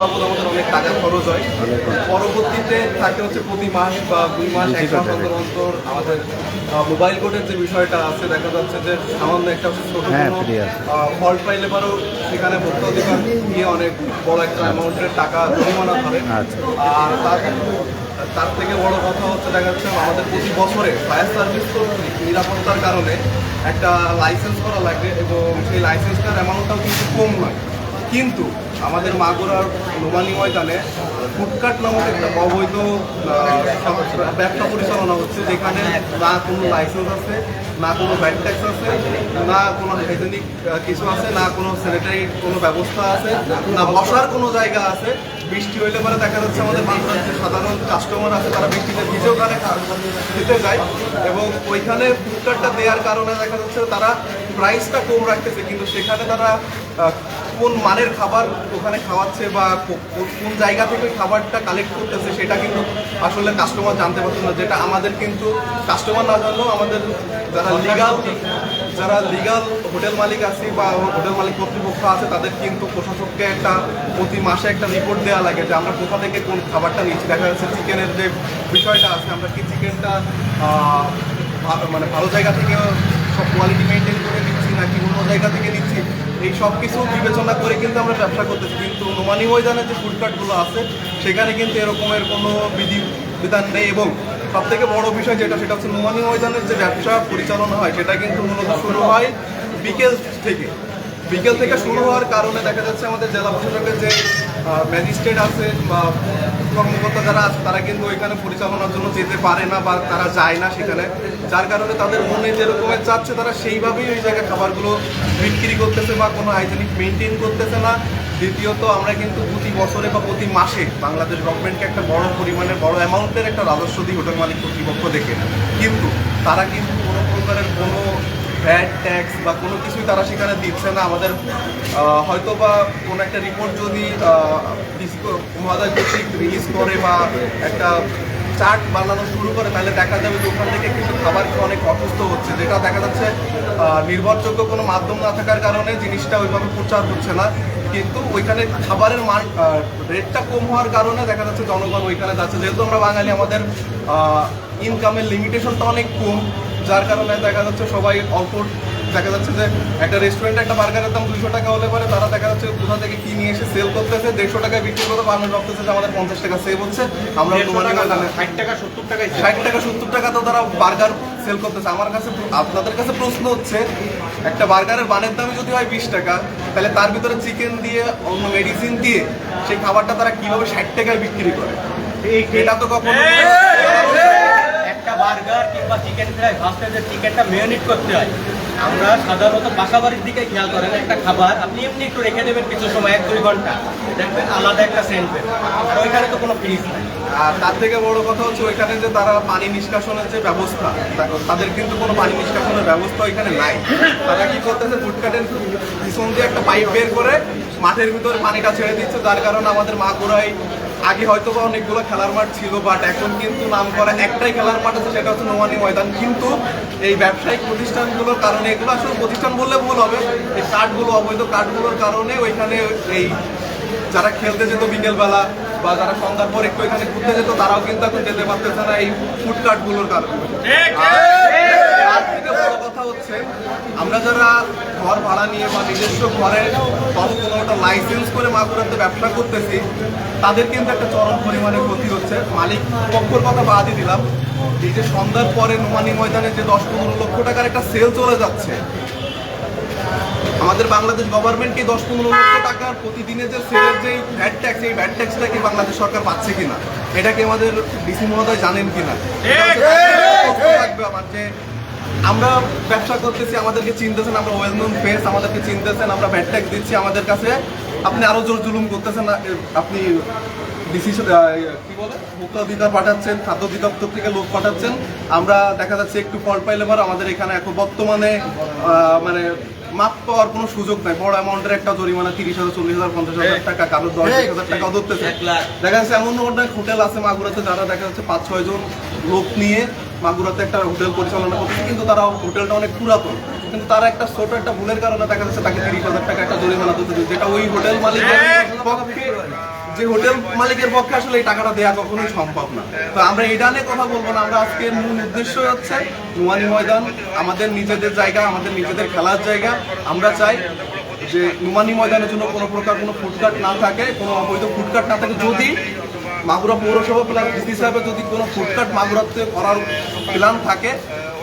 বাবদ আমাদের অনেক টাকা খরচ হয়। পরবর্তীতে থাকে হচ্ছে প্রতি মাস বা দুই মাস এক মাস অন্তর অন্তর আমাদের মোবাইল কোডের যে বিষয়টা আছে দেখা যাচ্ছে যে সামান্য একটা ছোট হ্যাঁ। ফল্ট পাইলে পরেও সেখানে ভোক্তা নিয়ে অনেক বড় একটা অ্যামাউন্টের টাকা জরিমানা ধরে আচ্ছা। আর তার তার থেকে বড় কথা হচ্ছে দেখা যাচ্ছে আমাদের প্রতি বছরে ফায়ার সার্ভিস কর্তৃক নিরাপত্তার কারণে একটা লাইসেন্স করা লাগে এবং সেই লাইসেন্সটার অ্যামাউন্টটাও কিন্তু কম নয় কিন্তু আমাদের মাগুরার নোমানি ময়দানে ফুটকাট নামক একটা অবৈধ ব্যবসা পরিচালনা হচ্ছে, যেখানে না কোনো লাইসেন্স আছে, না কোনো ব্যাড ট্যাক্স আছে, না কোনো হাইজেনিক কিছু আছে, না কোনো স্যানিটারি কোনো ব্যবস্থা আছে, না বসার কোনো জায়গা আছে বৃষ্টি হইলে পরে দেখা যাচ্ছে আমাদের যে সাধারণ কাস্টমার আছে, তারা বৃষ্টিতে ভিজেও ওখানে খেতে যায়। এবং ওইখানে ফুডকার্টটা দেওয়ার কারণে দেখা যাচ্ছে তারা প্রাইসটা কম রাখতেছে, কিন্তু সেখানে তারা কোন মানের খাবার ওখানে খাওয়াচ্ছে বা কোন জায়গা থেকে খাবারটা কালেক্ট করতেছে, সেটা কিন্তু আসলে কাস্টমার জানতে পারছে না। যেটা আমাদের কিন্তু কাস্টমার না জানলেও আমাদের যারা লিগাল যারা লিগাল হোটেল মালিক আছে বা হোটেল মালিক কর্তৃপক্ষ আছে, তাদের কিন্তু প্রশাসককে একটা প্রতি মাসে একটা রিপোর্ট দেওয়া লাগে যে আমরা কোথা থেকে কোন খাবারটা নিচ্ছি। দেখা যাচ্ছে চিকেনের যে বিষয়টা আছে, আমরা কি চিকেনটা মানে ভালো জায়গা থেকে সব কোয়ালিটি মেনটেন করে নিচ্ছি নাকি অন্য জায়গা থেকে নিচ্ছি? এই সব কিছু বিবেচনা করে কিন্তু আমরা ব্যবসা করতেছি। কিন্তু নোমানি ময়দানে যে ফুডকার্টগুলো আছে, সেখানে কিন্তু এরকমের কোনো বিধি বিধান নেই এবং সব থেকে বড় বিষয় যেটা, সেটা হচ্ছে নোমানি ময়দানের যে ব্যবসা পরিচালনা হয়, সেটা কিন্তু মূলত শুরু হয় বিকেল থেকে। বিকেল থেকে শুরু হওয়ার কারণে দেখা যাচ্ছে আমাদের জেলা প্রশাসকের যে ম্যাজিস্ট্রেট আছে বা কর্মকর্তা যারা আছে, তারা কিন্তু ওইখানে পরিচালনার জন্য যেতে পারে না বা তারা যায় না সেখানে। যার কারণে তাদের মনে যেরকমের চাচ্ছে, তারা সেইভাবেই ওই জায়গায় খাবারগুলো বিক্রি করতেছে বা কোনো হাইজেনিক মেনটেন করতেছে না। দ্বিতীয়ত আমরা কিন্তু প্রতি বছরে বা প্রতি মাসে বাংলাদেশ গভর্নমেন্টকে একটা বড় পরিমাণের বড় অ্যামাউন্টের একটা রাজস্ব দিই হোটেল মালিক কর্তৃপক্ষ দেখে কিন্তু তারা কিন্তু কোনো প্রকারের কোনো ভ্যাট ট্যাক্স বা কোনো কিছুই তারা সেখানে দিচ্ছে না। আমাদের হয়তো বা কোনো একটা রিপোর্ট যদি কর্তৃক রিলিজ করে বা একটা চার্ট বানানো শুরু করে তাহলে দেখা যাবে যে ওখান থেকে কিন্তু খাবার অনেক অসুস্থ হচ্ছে। যেটা দেখা যাচ্ছে নির্ভরযোগ্য কোনো মাধ্যম না থাকার কারণে জিনিসটা ওইভাবে প্রচার হচ্ছে না। কিন্তু ওইখানে খাবারের মান রেটটা কম হওয়ার কারণে দেখা যাচ্ছে জনগণ ওইখানে যাচ্ছে। যেহেতু আমরা বাঙালি, আমাদের ইনকামের লিমিটেশনটা অনেক কম, যার কারণে দেখা যাচ্ছে সবাই অল্প দেখা যাচ্ছে যে একটা রেস্টুরেন্টে একটা বার্গারের দাম দুশো টাকা হলে পরে তারা দেখা যাচ্ছে কোথা থেকে কি নিয়ে এসে সেল করতেছে দেড়শো টাকায় বিক্রি করে বার্গার ভাবতেছে যে আমাদের পঞ্চাশ টাকা সেভ হচ্ছে। আমরা ষাট টাকা সত্তর টাকায় ষাট টাকা সত্তর টাকা তো তারা বার্গার সেল করতেছে। আমার কাছে আপনাদের কাছে প্রশ্ন হচ্ছে একটা বার্গারের বানের দাম যদি হয় বিশ টাকা তাহলে তার ভিতরে চিকেন দিয়ে অন্য মেডিসিন দিয়ে সেই খাবারটা তারা কীভাবে ষাট টাকায় বিক্রি করে? এটা তো কখনো বার্গার কিংবা চিকেন ফ্রাই ফার্স্টে যে চিকেনটা ম্যারিনেট করতে হয়, আমরা সাধারণত বাসা বাড়ির দিকে খেয়াল করেন, একটা খাবার আপনি এমনি একটু রেখে দেবেন কিছু সময়, এক দুই ঘণ্টা। দেখবেন আলাদা একটা সেন্ট আর ওইখানে তো কোনো ফ্রিজ নাই। আর তার থেকে বড় কথা হচ্ছে ওইখানে যে তারা পানি নিষ্কাশনের যে ব্যবস্থা তাদের কিন্তু কোনো পানি নিষ্কাশনের ব্যবস্থা ওইখানে নাই। তারা কি করতেছে ফুটকাটের পিছন দিয়ে একটা পাইপ বের করে মাঠের ভিতরে পানিটা ছেড়ে দিচ্ছে। যার কারণে আমাদের মাগুরাই আগে হয়তো বা অনেকগুলো খেলার মাঠ ছিল বাট এখন কিন্তু নাম করা একটাই খেলার মাঠ আছে সেটা হচ্ছে নোমানি ময়দান। কিন্তু এই ব্যবসায়িক প্রতিষ্ঠানগুলোর কারণে এগুলো আসলে প্রতিষ্ঠান বললে ভুল হবে। এই কার্ডগুলো অবৈধ কার্ডগুলোর কারণে ওইখানে এই যারা খেলতে যেত বিকেলবেলা বা যারা সন্ধ্যার পর একটু এখানে ঘুরতে যেত তারাও কিন্তু এখন যেতে পারতেছে না এই ফুডকার্টগুলোর কারণে। বড় কথা হচ্ছে আমরা যারা ঘর ভাড়া নিয়ে বা নিজস্ব ঘরে কোনো কোনো একটা লাইসেন্স করে মাগুরাতে ব্যবসা করতেছি তাদের কিন্তু একটা চরম পরিমাণে ক্ষতি হচ্ছে। মালিক পক্ষর কথা বাদই দিলাম। এই যে সন্ধ্যার পরে নোমানি ময়দানে যে দশ পনেরো লক্ষ টাকার একটা সেল চলে যাচ্ছে আমাদের বাংলাদেশ গভর্নমেন্টকে দশ পনেরো লক্ষ টাকার প্রতিদিনে যে সেলের যে ভ্যাট ট্যাক্স এই ভ্যাট ট্যাক্সটা কি বাংলাদেশ সরকার পাচ্ছে কিনা? এটা কি আমাদের ডিসি মহোদয় জানেন কিনা? থাকবে আমার যে আমরা ব্যবসা করতেছি আমাদেরকে চিনতেছেন আমরা ওয়েল নোন ফেস আমাদেরকে চিনতেছেন আমরা ট্যাক্স দিচ্ছি আমাদের কাছে। আপনি আরও জোর জুলুম করতেছেন আপনি ডিসি কি বলে মুক্ত অধিকার পাঠাচ্ছেন খাদ্য অধিদপ্তর থেকে লোক পাঠাচ্ছেন। আমরা দেখা যাচ্ছে একটু ফল পাইলে পর আমাদের এখানে এখন বর্তমানে মানে মাপ পাওয়ার কোনো সুযোগ নাই। বড় অ্যামাউন্টের একটা জরিমানা তিরিশ হাজার চল্লিশ হাজার পঞ্চাশ হাজার টাকা কারও দশ হাজার টাকা ধরতেছে। দেখা যাচ্ছে এমন অনেক হোটেল আছে মাগুরাতে যারা দেখা যাচ্ছে পাঁচ ছয় জন লোক নিয়ে মাগুরাতে একটা হোটেল পরিচালনা করছে কিন্তু তারা হোটেলটা অনেক পুরাতন। কিন্তু তারা একটা ছোট একটা ভুলের কারণে দেখা যাচ্ছে তাকে তিরিশ হাজার টাকা একটা জরিমানা দিতে যেটা ওই হোটেল মালিকের পক্ষে যে হোটেল মালিকের পক্ষে আসলে এই টাকাটা দেওয়া কখনোই সম্ভব না। তো আমরা এটা নিয়ে কথা বলব না আমরা আজকের মূল উদ্দেশ্য হচ্ছে নুয়ানি ময়দান আমাদের নিজেদের জায়গা আমাদের নিজেদের খেলার জায়গা। আমরা চাই যে নুমানি ময়দানের জন্য কোনো প্রকার কোনো ফুডকার্ট না থাকে কোনো অবৈধ ফুডকার্ট না থাকে। যদি মাগুরা পৌরসভা প্ল্যান ডিসি সাহেবের যদি কোনো ফুডকার্ট মাগুরাতে করার প্ল্যান থাকে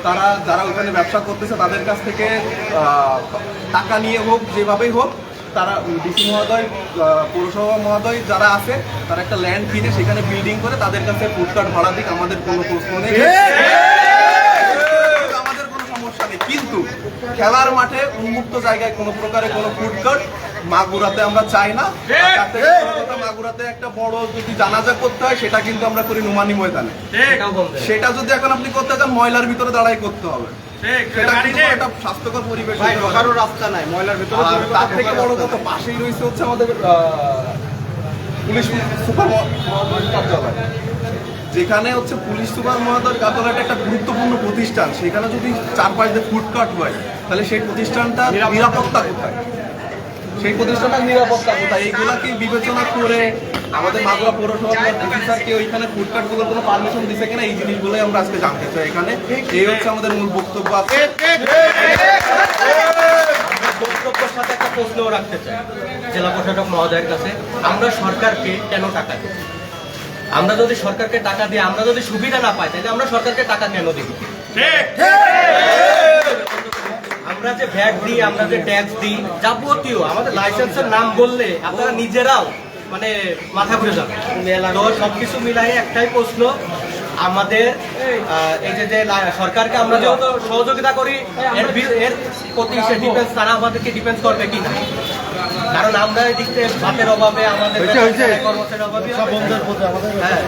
তারা যারা ওখানে ব্যবসা করতেছে তাদের কাছ থেকে টাকা নিয়ে হোক যেভাবেই হোক তারা ডিসি মহোদয় পৌরসভা মহোদয় যারা আছে তারা একটা ল্যান্ড কিনে সেখানে বিল্ডিং করে তাদের কাছে ফুডকার্ট ভাড়া দিক আমাদের কোনো প্রশ্ন নেই। আমাদের কোনো সমস্যা নেই। কিন্তু খেলার মাঠে উন্মুক্ত জায়গায় কোনো প্রকারে কোনো ফুডকার্ট মাগুরাতে আমরা চাই না। মাগুরাতে একটা বড় যদি জানাজা করতে হয় সেটা কিন্তু আমরা করি নুমানি ময়দানে। সেটা যদি এখন আপনি করতে চান ময়লার ভিতরে দাঁড়াই করতে হবে। স্বাস্থ্যকর পরিবেশ রাস্তা নাই ময়লার ভিতরে তার থেকে বড় কথা পাশেই রয়েছে হচ্ছে আমাদের পুলিশ সুপার কার্যালয়। যেখানে হচ্ছে পুলিশ সুপার মহোদয় কার্যালয়টা একটা গুরুত্বপূর্ণ প্রতিষ্ঠান। সেখানে যদি চারপাশ দিয়ে ফুডকাট হয় তাহলে সেই প্রতিষ্ঠানটা নিরাপত্তা কোথায় সেই প্রতিষ্ঠানটার নিরাপত্তা কোথায় এইগুলা কি বিবেচনা করে আমাদের মাগুরা পৌরসভা স্যারকে ওইখানে ফুডকার্টগুলোর কোনো পারমিশন দিছে কিনা এই জিনিসগুলোই আমরা আজকে জানতে চাই এখানে এই হচ্ছে আমাদের মূল বক্তব্য আছে আমরা বক্তব্যের সাথে একটা প্রশ্নও রাখতে চাই জেলা প্রশাসক মহোদয়ের কাছে আমরা সরকারকে কেন টাকা দিই আমরা যদি সরকারকে টাকা দিই আমরা যদি সুবিধা না পাই তাহলে আমরা সরকারকে টাকা কেন দিব আমরা যে ভ্যাট দিই আমরা যে ট্যাক্স দিই যাবতীয় আমাদের লাইসেন্সের নাম বললে আপনারা নিজেরাও মানে মাথা ঘুরে যাবে তো সবকিছু মিলাই একটাই প্রশ্ন আমাদের এই যে যে লা- সরকারকে আমরা যেহেতু সহযোগিতা করি এর বি- এর প্রতি সে ডিফেন্স তারা আমাদেরকে ডিফেন্স করবে কিনা? কারণ আমরা এদিক থেকে ভাতের অভাবে আমাদের কর্মচারীর অভাবে হ্যাঁ